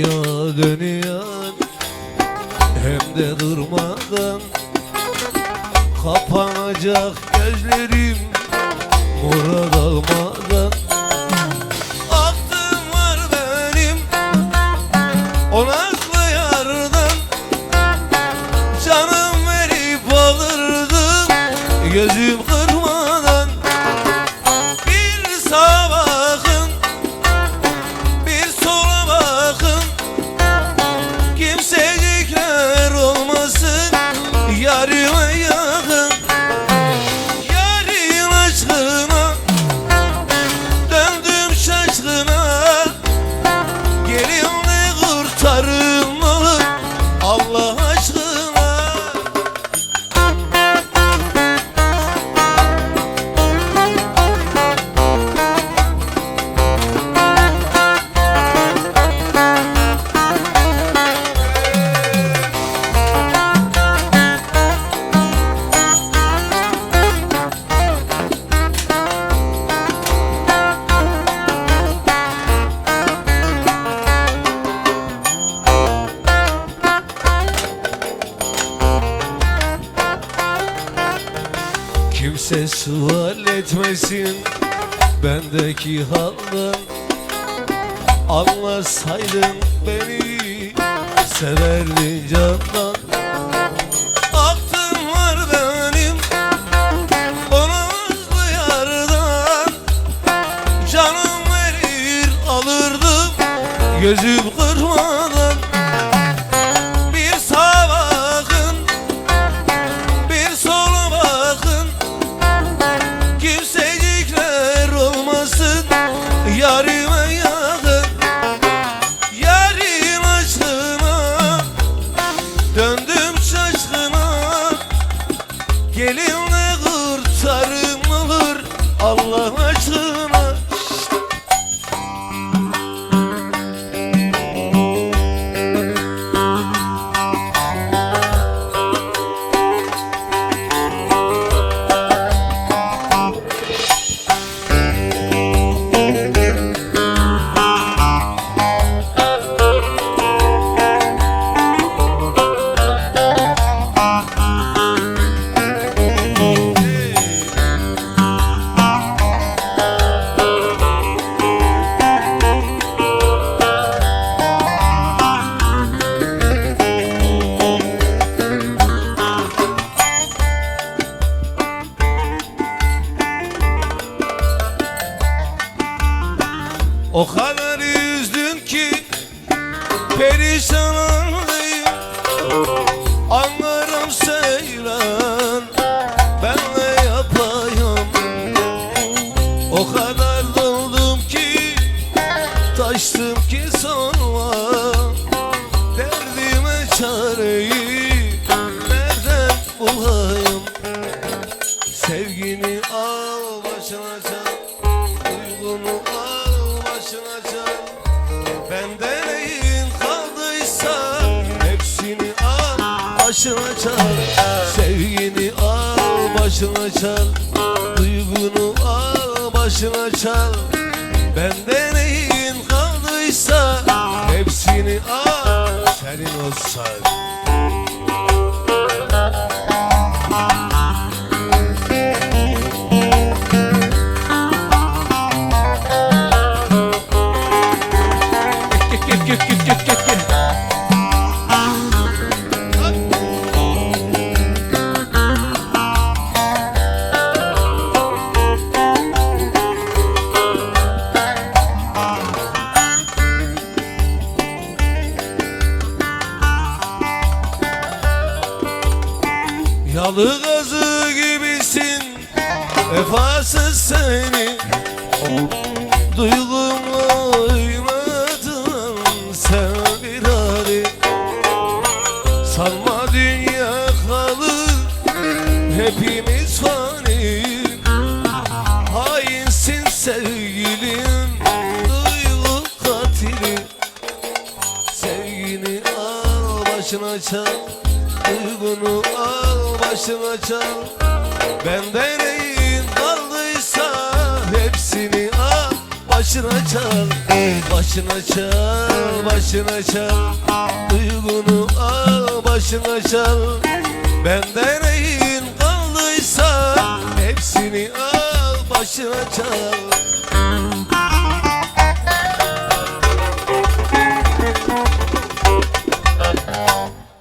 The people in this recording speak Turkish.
Dünya dönüyor hem de durmadan. Kapanacak gözlerim murad almadan Aklım var benim o nazlı yardan. Canım verip alırdım gözüm kırmadan Kimse sual etmesin bendeki halden Anlasaydın beni severdin candan. Aklım var benim o nazlı yardan. Canım verir alırdım gözüm kırmadan Gelin taştım ki sonra Derdime çareyi nereden bulayım? Sevgini al başına çal Duygunu al başına çal. Bende neyin kaldıysa Hepsini al başına çal. Sevgini al başına çal Duygunu al başına çal Bende neyin kaldıysa Hepsini al senin olsun Salı gazı gibisin Vefasız seni. Duygumu oynadın sen bir hali. Sanma dünya kalır Hepimiz fani. Hainsin sevgilim Duygu katili. Sevgini al başına çal Duygunu al başına çal. Benden neyin kaldıysa Hepsini al başına çal. Başına çal başına çal. Duygunu al başına çal. Benden neyin kaldıysa Hepsini al başına çal